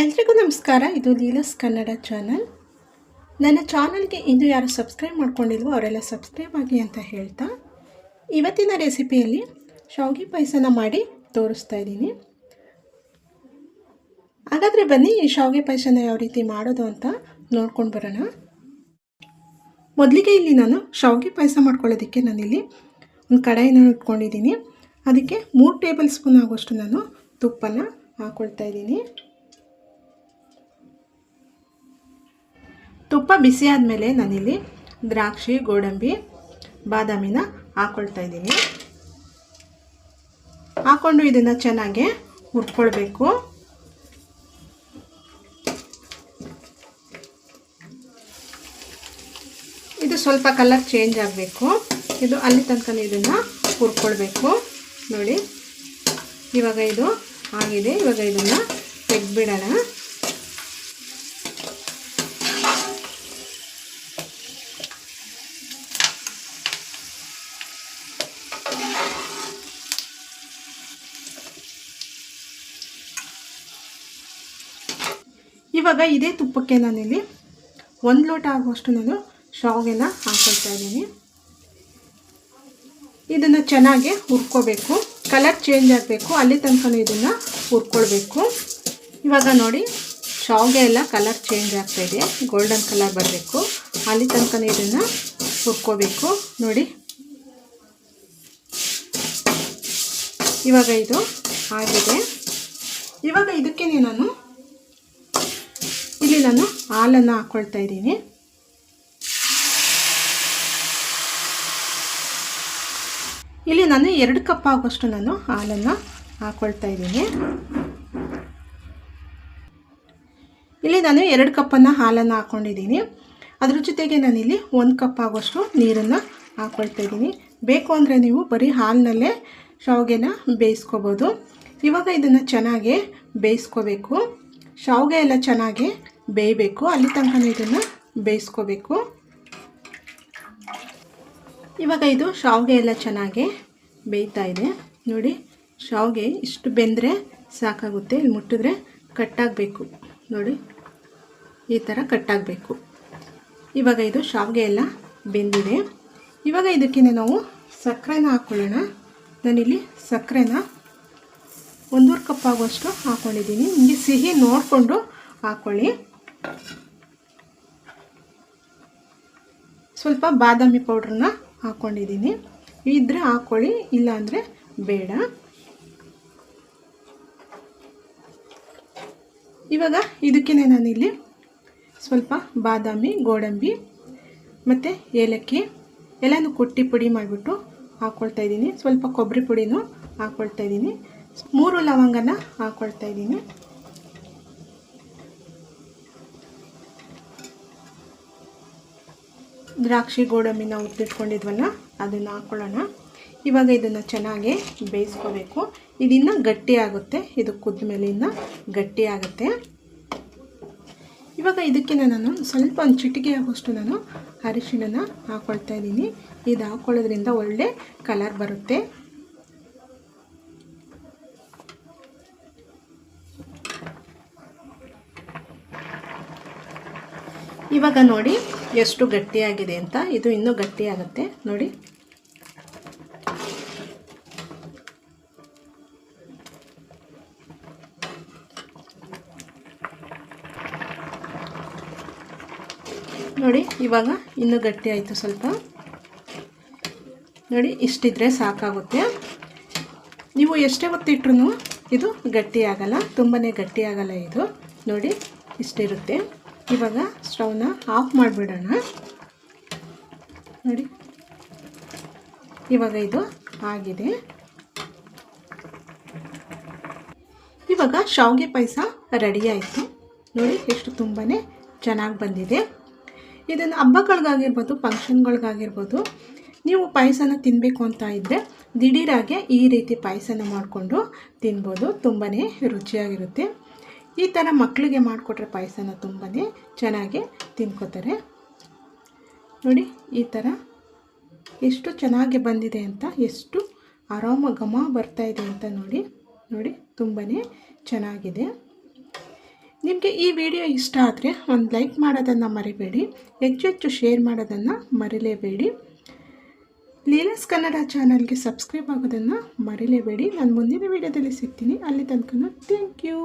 ಎಲ್ರಿಗೂ ನಮಸ್ಕಾರ. ಇದು ಲೀಲಸ್ ಕನ್ನಡ ಚಾನಲ್. ನನ್ನ ಚಾನಲ್ಗೆ ಇಂದು ಯಾರು ಸಬ್ಸ್ಕ್ರೈಬ್ ಮಾಡ್ಕೊಂಡಿಲ್ವೋ ಅವರೆಲ್ಲ ಸಬ್ಸ್ಕ್ರೈಬ್ ಆಗಿ ಅಂತ ಹೇಳ್ತಾ, ಇವತ್ತಿನ ರೆಸಿಪಿಯಲ್ಲಿ ಶಾವಿಗೆ ಪಾಯಸನ ಮಾಡಿ ತೋರಿಸ್ತಾ ಇದ್ದೀನಿ. ಹಾಗಾದರೆ ಬನ್ನಿ, ಈ ಶಾವಿಗೆ ಪಾಯಸನ ಯಾವ ರೀತಿ ಮಾಡೋದು ಅಂತ ನೋಡ್ಕೊಂಡು ಬರೋಣ. ಮೊದಲಿಗೆ ಇಲ್ಲಿ ನಾನು ಶಾವಿಗೆ ಪಾಯಸ ಮಾಡ್ಕೊಳ್ಳೋದಕ್ಕೆ ನಾನಿಲ್ಲಿ ಒಂದು ಕಡಾಯಿನ ಇಟ್ಕೊಂಡಿದ್ದೀನಿ. ಅದಕ್ಕೆ ಮೂರು ಟೇಬಲ್ ಸ್ಪೂನ್ ಆಗೋಷ್ಟು ನಾನು ತುಪ್ಪನ ಹಾಕ್ಕೊಳ್ತಾ ಇದ್ದೀನಿ. ತುಪ್ಪ ಬಿಸಿ ಆದಮೇಲೆ ನಾನಿಲ್ಲಿ ದ್ರಾಕ್ಷಿ, ಗೋಡಂಬಿ, ಬಾದಾಮಿನ ಹಾಕ್ಕೊಳ್ತಾ ಇದ್ದೀನಿ. ಹಾಕ್ಕೊಂಡು ಇದನ್ನು ಚೆನ್ನಾಗಿ ಹುರ್ಕೊಳ್ಬೇಕು. ಇದು ಸ್ವಲ್ಪ ಕಲರ್ ಚೇಂಜ್ ಆಗಬೇಕು. ಇದು ಅಲ್ಲಿ ತನಕ ಇದನ್ನು ಹುರ್ಕೊಳ್ಬೇಕು. ನೋಡಿ, ಇವಾಗ ಇದು ಆಗಿದೆ. ಇವಾಗ ಇದನ್ನು ತೆಗೆದ್ಬಿಡೋಣ. ಇವಾಗ ಇದೇ ತುಪ್ಪಕ್ಕೆ ನಾನಿಲ್ಲಿ ಒಂದು ಲೋಟ ಆಗುವಷ್ಟು ನಾನು ಶಾವಿಗೆನ ಹಾಕೊಳ್ತಾ ಇದ್ದೀನಿ. ಇದನ್ನು ಚೆನ್ನಾಗಿ ಹುರ್ಕೋಬೇಕು. ಕಲರ್ ಚೇಂಜ್ ಆಗಬೇಕು. ಅಲ್ಲಿ ತನಕ ಇದನ್ನು ಹುರ್ಕೊಳ್ಬೇಕು. ಇವಾಗ ನೋಡಿ, ಶಾವಿಗೆ ಎಲ್ಲ ಕಲರ್ ಚೇಂಜ್ ಆಗ್ತಾಯಿದೆ ಗೋಲ್ಡನ್ ಕಲರ್ ಬರಬೇಕು. ಅಲ್ಲಿ ತನಕ ಇದನ್ನು ಹುರ್ಕೋಬೇಕು. ನೋಡಿ. ಇವಾಗ ಇದು ಆಗಿದೆ. ಇವಾಗ ಇದಕ್ಕೆ ನಾನು ನಾನು ಹಾಲನ್ನು ಹಾಕ್ಕೊಳ್ತಾ ಇದ್ದೀನಿ. ಇಲ್ಲಿ ನಾನು ಎರಡು ಕಪ್ ಆಗುವಷ್ಟು ನಾನು ಹಾಲನ್ನು ಹಾಕ್ಕೊಳ್ತಾ ಇದ್ದೀನಿ. ಇಲ್ಲಿ ನಾನು ಎರಡು ಕಪ್ಪನ್ನು ಹಾಲನ್ನು ಹಾಕ್ಕೊಂಡಿದ್ದೀನಿ ಅದ್ರ ಜೊತೆಗೆ ನಾನಿಲ್ಲಿ ಒಂದು ಕಪ್ ಆಗುವಷ್ಟು ನೀರನ್ನು ಹಾಕ್ಕೊಳ್ತಾ ಇದ್ದೀನಿ. ಬೇಕು ಅಂದರೆ ನೀವು ಬರೀ ಹಾಲಿನಲ್ಲೇ ಶಾವಿಗೆನ ಬೇಯಿಸ್ಕೋಬೋದು. ಇವಾಗ ಇದನ್ನು ಚೆನ್ನಾಗಿ ಬೇಯಿಸ್ಕೋಬೇಕು. ಶಾವಿಗೆ ಎಲ್ಲ ಚೆನ್ನಾಗಿ ಬೇಯಬೇಕು. ಅಲ್ಲಿ ತನಕ ಇದನ್ನು ಬೇಯಿಸ್ಕೋಬೇಕು. ಇವಾಗ ಇದು ಶಾವಿಗೆ ಎಲ್ಲ ಚೆನ್ನಾಗಿ ಬೇಯ್ತಾ ಇದೆ. ನೋಡಿ, ಶಾವಿಗೆ ಇಷ್ಟು ಬೆಂದರೆ ಸಾಕಾಗುತ್ತೆ. ಇಲ್ಲಿ ಮುಟ್ಟಿದ್ರೆ ಕಟ್ಟಾಗಬೇಕು. ನೋಡಿ, ಈ ಥರ ಕಟ್ಟಾಗಬೇಕು. ಇವಾಗ ಇದು ಶಾವಿಗೆ ಎಲ್ಲ ಬೆಂದಿದೆ. ಇವಾಗ ಇದಕ್ಕೆ ನಾವು ಸಕ್ಕರೆನ ಹಾಕ್ಕೊಳ್ಳೋಣ ನಾನಿಲ್ಲಿ ಸಕ್ಕರೆನ ಒಂದೂವರೆ ಕಪ್ ಆಗುವಷ್ಟು ಹಾಕ್ಕೊಂಡಿದ್ದೀನಿ ನಿಮಗೆ ಸಿಹಿ ನೋಡಿಕೊಂಡು ಹಾಕ್ಕೊಳ್ಳಿ ಸ್ವಲ್ಪ ಬಾದಾಮಿ ಪೌಡ್ರನ್ನ ಹಾಕ್ಕೊಂಡಿದ್ದೀನಿ ಇದ್ದರೆ ಹಾಕ್ಕೊಳ್ಳಿ ಇಲ್ಲಾಂದರೆ ಬೇಡ. ಇವಾಗ ಇದಕ್ಕೆ ನಾನಿಲ್ಲಿ ಸ್ವಲ್ಪ ಬಾದಾಮಿ, ಗೋಡಂಬಿ, ಮತ್ತು ಏಲಕ್ಕಿ ಎಲ್ಲನೂ ಕುಟ್ಟಿ ಪುಡಿ ಮಾಡಿಬಿಟ್ಟು ಹಾಕ್ಕೊಳ್ತಾ ಇದ್ದೀನಿ. ಸ್ವಲ್ಪ ಕೊಬ್ಬರಿ ಪುಡಿನೂ ಹಾಕ್ಕೊಳ್ತಾ ಇದ್ದೀನಿ. ಮೂರು ಲವಂಗನ ಹಾಕ್ಕೊಳ್ತಾ ಇದ್ದೀನಿ. ದ್ರಾಕ್ಷಿ ಗೋಡಂಬಿನ ಉತ್ತಿಟ್ಕೊಂಡಿದ್ವಲ್ಲ ಅದನ್ನು ಹಾಕ್ಕೊಳ್ಳೋಣ ಇವಾಗ ಇದನ್ನು ಚೆನ್ನಾಗಿ ಬೇಯಿಸ್ಕೋಬೇಕು. ಇದಿನ್ನ ಗಟ್ಟಿ ಆಗುತ್ತೆ. ಇದು ಕುದ್ದ ಮೇಲಿಂದ ಇನ್ನು ಗಟ್ಟಿ ಆಗುತ್ತೆ. ಇವಾಗ ಇದಕ್ಕಿಂತ ನಾನು ಸ್ವಲ್ಪ ಒಂದು ಚಿಟಿಕೆ ಆಗೋಷ್ಟು ನಾನು ಅರಿಶಿಣನ ಹಾಕ್ಕೊಳ್ತಾ ಇದ್ದೀನಿ. ಇದು ಹಾಕ್ಕೊಳ್ಳೋದ್ರಿಂದ ಒಳ್ಳೆ ಕಲರ್ ಬರುತ್ತೆ. ಇವಾಗ ನೋಡಿ ಎಷ್ಟು ಗಟ್ಟಿಯಾಗಿದೆ ಅಂತ. ಇದು ಇನ್ನೂ ಗಟ್ಟಿಯಾಗುತ್ತೆ ನೋಡಿ. ನೋಡಿ, ಇವಾಗ ಇನ್ನೂ ಗಟ್ಟಿ ಆಯಿತು ಸ್ವಲ್ಪ. ನೋಡಿ, ಇಷ್ಟಿದ್ರೆ ಸಾಕಾಗುತ್ತೆ. ನೀವು ಎಷ್ಟೇ ಹೊತ್ತಿಟ್ರು ಇದು ಗಟ್ಟಿಯಾಗಲ್ಲ ತುಂಬಾ ಗಟ್ಟಿಯಾಗಲ್ಲ ಇದು. ನೋಡಿ, ಇಷ್ಟಿರುತ್ತೆ. ಇವಾಗ ಸ್ಟವ್ನ ಆಫ್ ಮಾಡಿಬಿಡೋಣ. ನೋಡಿ. ಇವಾಗ ಇದು ಆಗಿದೆ. ಇವಾಗ ಶಾವಿಗೆ ಪಾಯಸ ರೆಡಿ ಆಯಿತು. ನೋಡಿ, ಎಷ್ಟು ತುಂಬಾ ಚೆನ್ನಾಗಿ ಬಂದಿದೆ. ಇದನ್ನು ಹಬ್ಬಗಳಿಗಾಗಿರ್ಬೋದು, ಫಂಕ್ಷನ್ಗಳಿಗಾಗಿರ್ಬೋದು, ನೀವು ಪಾಯಸನ ತಿನ್ನಬೇಕು ಅಂತ ಇದ್ದರೆ ದಿಢೀರಾಗೆ ಈ ರೀತಿ ಪಾಯಸನ ಮಾಡಿಕೊಂಡು ತಿನ್ಬೋದು. ತುಂಬಾ ರುಚಿಯಾಗಿರುತ್ತೆ. ಈ ಥರ ಮಕ್ಕಳಿಗೆ ಮಾಡಿಕೊಟ್ರೆ ಪಾಯಸನ ತುಂಬಾ ಚೆನ್ನಾಗಿ ತಿನ್ಕೋತಾರೆ. ನೋಡಿ, ಈ ಥರ ಎಷ್ಟು ಚೆನ್ನಾಗಿ ಬಂದಿದೆ ಅಂತ, ಎಷ್ಟು ಆರಾಮ ಘಮ ಇದೆ ಅಂತ ನೋಡಿ ನೋಡಿ ತುಂಬಾ ಚೆನ್ನಾಗಿದೆ. ನಿಮಗೆ ಈ ವಿಡಿಯೋ ಇಷ್ಟ ಆದರೆ ಒಂದು ಲೈಕ್ ಮಾಡೋದನ್ನು ಮರಿಬೇಡಿ, ಹೆಚ್ಚು ಶೇರ್ ಮಾಡೋದನ್ನು ಮರಿಲೇಬೇಡಿ. ಲೀಲಾಸ್ ಕನ್ನಡ ಚಾನಲ್ಗೆ ಸಬ್ಸ್ಕ್ರೈಬ್ ಆಗೋದನ್ನು ಮರಿಲೇಬೇಡಿ. ನಾನು ಮುಂದಿನ ವಿಡಿಯೋದಲ್ಲಿ ಸಿಗ್ತೀನಿ. ಅಲ್ಲಿ ತನಕ ಥ್ಯಾಂಕ್ ಯು